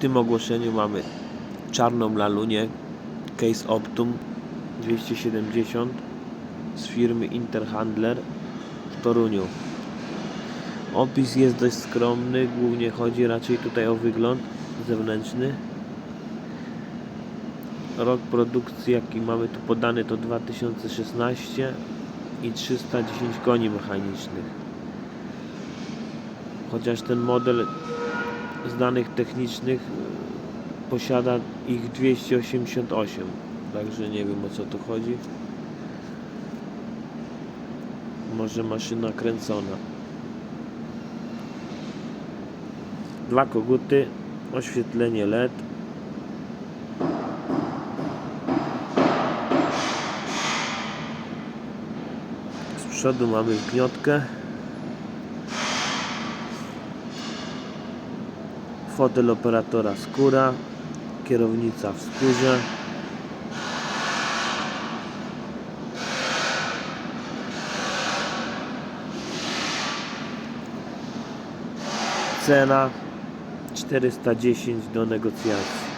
tym ogłoszeniu mamy czarną lalunię Case Optum 270 z firmy Interhandler w Toruniu. Opis jest dość skromny, głównie chodzi raczej tutaj o wygląd zewnętrzny. Rok produkcji jaki mamy tu podany to 2016 i 310 koni mechanicznych. Chociaż ten model z danych technicznych y, posiada ich 288 także nie wiem o co tu chodzi. Może maszyna kręcona. Dwa koguty oświetlenie LED. Z przodu mamy gniotkę fotel operatora skóra, kierownica w skórze. Cena 410 do negocjacji.